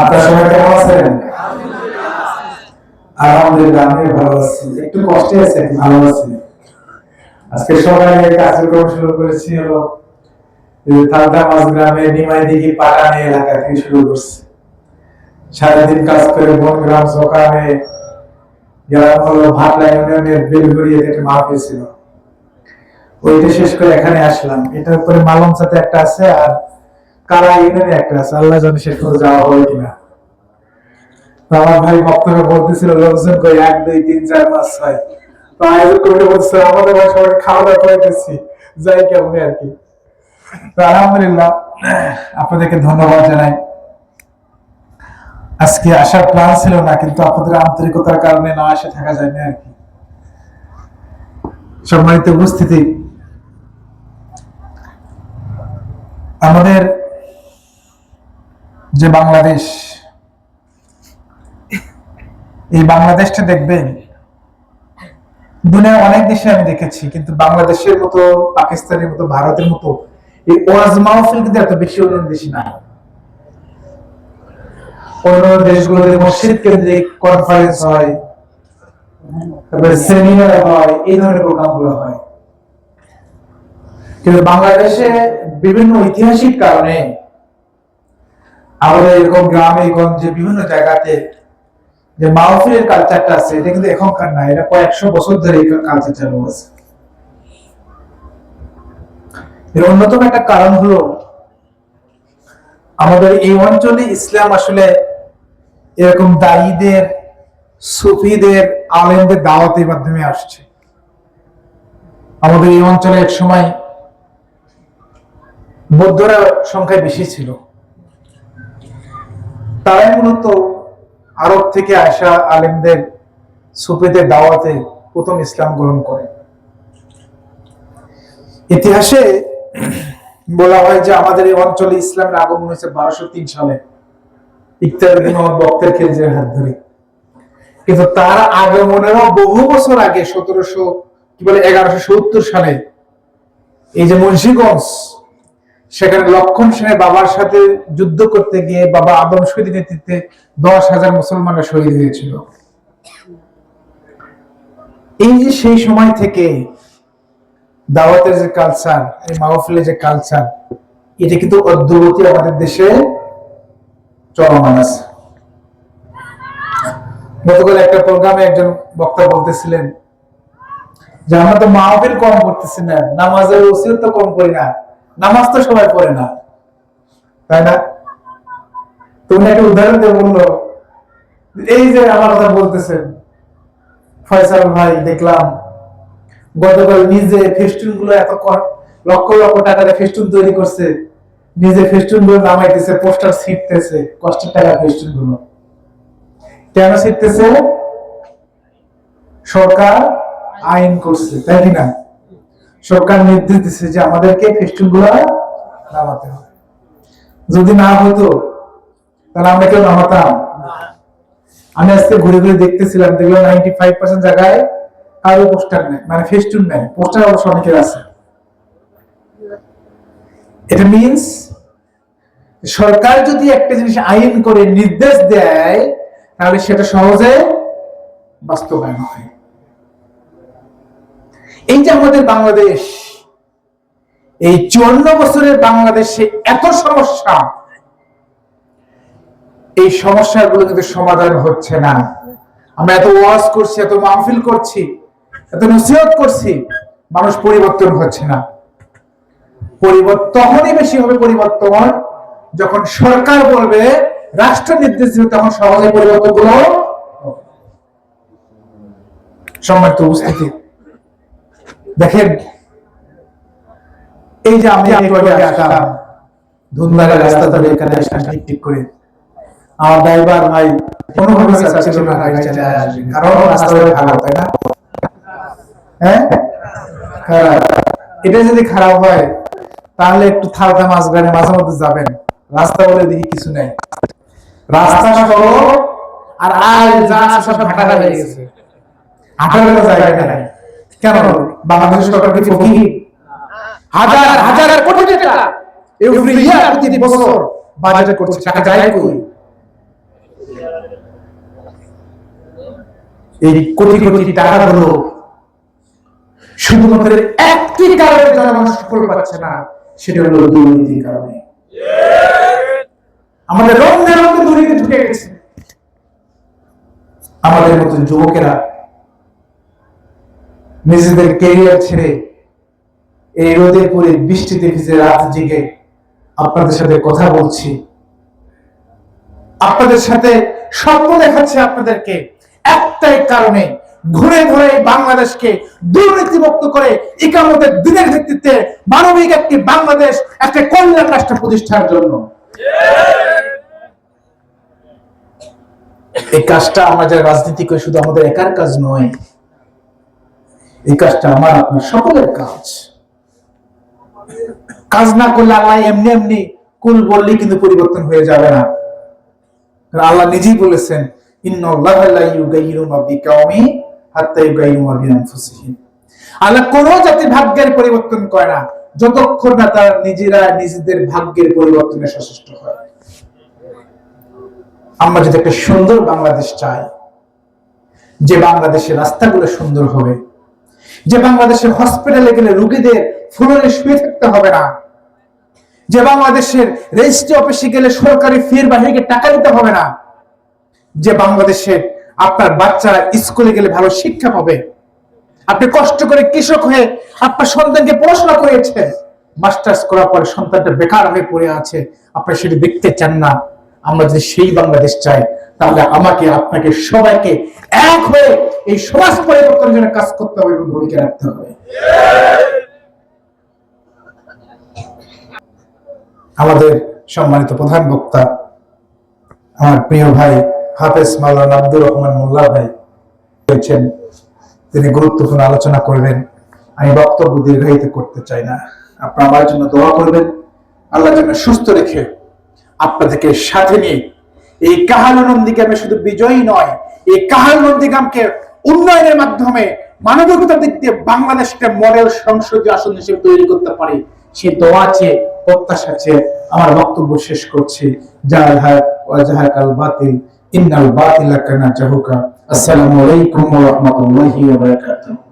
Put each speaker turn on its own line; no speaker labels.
আপনার সবাই কেমন আছেন? আলহামদুলিল্লাহ। আমি ভালো আছি। একটু কষ্টে আছি ভালো আছি আজকে সকালে কার্যক্রম শুরু করেছি হলো থালদা মাছ গ্রামে পাটানি এলাকা থেকে শুরু করছি। সারাদিন কাজ করে বন গ্রাম সকালে গেলাম হলো ভাটলা ইউনিয়নের বেলগড়িয়াতে একটা মাহফিল ছিল ওইটা শেষ করে এখানে আসলাম। এটার উপরে মালম সাথে একটা আছে আর কারা আল্লাহ জানে শেষ করে যাওয়া হবে কিনা। আমার ভাই বলতেছিল, লোকজন কই এক, দুই, তিন, চার, পাঁচ, ছয়। করে বলছে, আমাদের ভাই সবাই খাওয়া দাওয়া যাই কেমন আর কি। আলহামদুলিল্লাহ, আপনাদেরকে ধন্যবাদ জানাই। আজকে আসার প্ল্যান ছিল না, কিন্তু আপনাদের আন্তরিকতার কারণে না আসে থাকা যায় না আর কি। সম্মানিত উপস্থিতি। আমাদের যে বাংলাদেশ, এই বাংলাদেশটা দেখবেন, দুনিয়ার অনেক দেশে আমি দেখেছি, কিন্তু বাংলাদেশের মতো, পাকিস্তানের মতো, ভারতের মতো, এই ওয়াজ মাহফিল কিন্তু এত বেশি অন্য দেশে না অন্য দেশগুলোতে মসজিদ কেন্দ্রিক কনফারেন্স হয়, তারপরে সেমিনার হয়, এই ধরনের প্রোগ্রামগুলো হয়। কিন্তু বাংলাদেশে বিভিন্ন ঐতিহাসিক কারণে আমাদের এরকম গ্রামে, গঞ্জে, বিভিন্ন জায়গাতে যে মাহফিলের কালচারটা আছে, এটা কিন্তু এখনকার না, এটা কয়েকশো বছর ধরে এই কালচার চালু আছে। এর অন্যতম একটা কারণ হলো, আমাদের এই অঞ্চলে ইসলাম আসলে এরকম দায়ীদের, সুফিদের, আলেমদের দাওয়াতের মাধ্যমে আসছে। আমাদের এই অঞ্চলে এক সময় বৌদ্ধরা সংখ্যায় বেশি ছিল। তারাই মূলত আরব থেকে আসা আলেমদের সুফিদের দাওয়াতে প্রথম ইসলাম গ্রহণ করে। ইতিহাসে বলা হয় যে আমাদের এই অঞ্চলে ইসলামের আগমন হয়েছে বারোশো তিন সালে। ইকতারুদ্দিন মোহাম্মদ বক্তের খিলজির হাত ধরে কিন্তু তার আগমনেরও বহু বছর আগে সতেরোশো, কি বলে, এগারোশো সত্তর সালে এই যে মুন্সিগঞ্জ সেখানে লক্ষণ সেনের বাবার সাথে যুদ্ধ করতে গিয়ে বাবা আদম শহীদের নেতৃত্বে দশ হাজার মুসলমানরা শহীদ হয়েছিল। এই যে সেই সময় থেকে দাওয়াতের যে কালচার এই মাহফিলের যে কালচার এটা কিন্তু অদ্যবতী আমাদের দেশে চলমান আছে। গতকাল একটা প্রোগ্রামে একজন বক্তা বলতেছিলেন যে, আমরা তো মাহফিল কম করতেছি না, নামাজের ওসিয়ত তো কম করি না। নামাজ তো সবাই পড়ে না। তাই না? তুমি একটা উদাহরণ দিয়ে বলল, এই যে আমার কথা বলতেছেন, ফয়সাল ভাই, দেখলাম, গতকাল নিজে ফেস্টুনগুলো এত লক্ষ লক্ষ টাকা দিয়ে ফেস্টুন তৈরি করছে, নিজে ফেস্টুনগুলো নামাইতেছে, পোস্টার ছিটতেছে, কষ্টের টাকা ফেস্টুনগুলো কেন ছিটতেছে? সরকার আইন করছে, তাই কি না? সরকার নির্দেশ দিচ্ছে যে আমাদেরকে ফেস্টুনগুলো নামাতে হবে। যদি না হতো, তাহলে আমরা কেউ নামাতাম আমি আজকে ঘুরে ঘুরে দেখতেছিলাম, দেখলাম নাইনটি ফাইভ পার্সেন্ট জায়গায় কারও পোস্টার নেই মানে ফেস্টুন নেই, পোস্টার অবশ্য অনেকের আছে। এটা মিনস সরকার যদি একটা জিনিস আইন করে নির্দেশ দেয়, তাহলে সেটা সহজে বাস্তবায়ন হয়। এই যে আমাদের বাংলাদেশ, এই চুয়ান্ন বছরের বাংলাদেশে এত সমস্যা, এই সমস্যাগুলো কিন্তু সমাধান হচ্ছে না। আমরা এত ওয়াজ করছি, এত মাহফিল করছি, এত নসিহত করছি, মানুষ পরিবর্তন হচ্ছে না। পরিবর্তন বেশি হবে পরিবর্তন। যখন সরকার বলবে, রাষ্ট্র নির্দেশ দিবে, তখন সহজে পরিবর্তনগুলো সম্মানিত উপস্থিতি। দেখেন, এই যে আমি আসলাম রাস্তা ধরে এখানে ঠিক ঠিক করে। আমার ড্রাইভার ভাই কোনোভাবে হ্যাঁ? এটা যদি খারাপ হয়, তাহলে একটু থালটা মাছ মাঝে মধ্যে যাবেন। রাস্তা বলে দেখি কিছু নেই। রাস্তা আর আজ যা সব ঘাটাঘাটা হয়ে গেছে। হাঁটার জায়গা নাই। কেন? বাংলাদেশ সরকার কি ফকির? হাজার হাজার কোটি টাকা এভরি ইয়ার প্রতি বছর বাজেট করছে, টাকা যায় কই? এই কোটি কোটি শুধুমাত্র একটি কারণে জনগণ সফল পাচ্ছে না, সেটা হলো দুর্নীতির কারণে। আমাদের রঙে দুর্নীতি ঢুকে গেছে। আমাদের মতো যুবকেরা নিজেদের কেরিয়ার ছেড়ে এই রোদে পরে বৃষ্টিতে ভিজে রাত জেগে আপনাদের সাথে কথা বলছি। আপনাদের সাথে স্বপ্ন দেখাচ্ছে আপনাদেরকে। একটাই কারণে ঘুরে ধরে বাংলাদেশকে দুর্নীতিমুক্ত করে ইকামতের দিনের ভিত্তিতে মানবিক একটি বাংলাদেশ, একটা কল্যাণ রাষ্ট্র প্রতিষ্ঠার জন্য। এই কাজটা আমরা যারা রাজনীতি করি শুধু আমাদের একার কাজ নয় এই কাজটা আমার, আপনার সকলের কাজ। কাজ না করলে আল্লাহ এমনি এমনি কুল বললেই কিন্তু পরিবর্তন হয়ে যাবে না। আল্লাহ নিজেই বলেছেন আল্লাহ কোন ভাগ্যের পরিবর্তন করে না, যতক্ষণ না তারা নিজেরা নিজেদের ভাগ্যের পরিবর্তনে সচেষ্ট হয়। আমরা যদি একটা সুন্দর বাংলাদেশ চাই, যে বাংলাদেশের রাস্তাগুলো সুন্দর হবে যে বাংলাদেশের হসপিটালে গেলে রুগীদের ফ্লোরে শুয়ে থাকতে হবে না। যে বাংলাদেশের রেজিস্ট্রি অফিসে গেলে সরকারি ফির বাহিনীকে টাকা দিতে হবে না। যে বাংলাদেশে আপনার বাচ্চারা স্কুলে গেলে ভালো শিক্ষা পাবে। আপনি কষ্ট করে কৃষক হয়ে আপনার সন্তানকে পড়াশোনা করিয়েছেন। মাস্টার্স করার পরে সন্তানটা বেকার হয়ে পড়ে আছে। আপনি সেটি দেখতে চান না। আমরা যদি সেই বাংলাদেশ চাই, তাহলে আমাকে, আপনাকে সবাইকে এক হয়ে এই সমাজ পরিবর্তনের জন্য কাজ করতে হবে এবং ভূমিকা রাখতে হবে। আমাদের সম্মানিত প্রধান বক্তা, আমার প্রিয় ভাই হাফেজ মাওলানা আব্দুর রহমান মোল্লা ভাই হয়েছেন তিনি গুরুত্বপূর্ণ আলোচনা করবেন। আমি বক্তব্য দীর্ঘায়িত করতে চাই না। আপনারা আমার জন্য দোয়া করবেন। আল্লাহ যেন সুস্থ রেখে আপনাদেরকে সাথে নিয়ে এই কাহালু আমি শুধু বিজয়ী নয়, এই কাহালু নন্দীগ্রামকে উন্নয়নের মাধ্যমে মানবিকতার দিক দিয়ে বাংলাদেশকে মডেল সংসদীয় আসন হিসেবে তৈরি করতে পারে, সে দোয়া আছে প্রত্যাশা চেয়ে আমার বক্তব্য শেষ করছি। আল বাতিল, ইন্নাল বাতিলা কানা জাহুকা। আসসালামু আলাইকুম ওয়া রাহমাতুল্লাহি ওয়া বারাকাতুহু।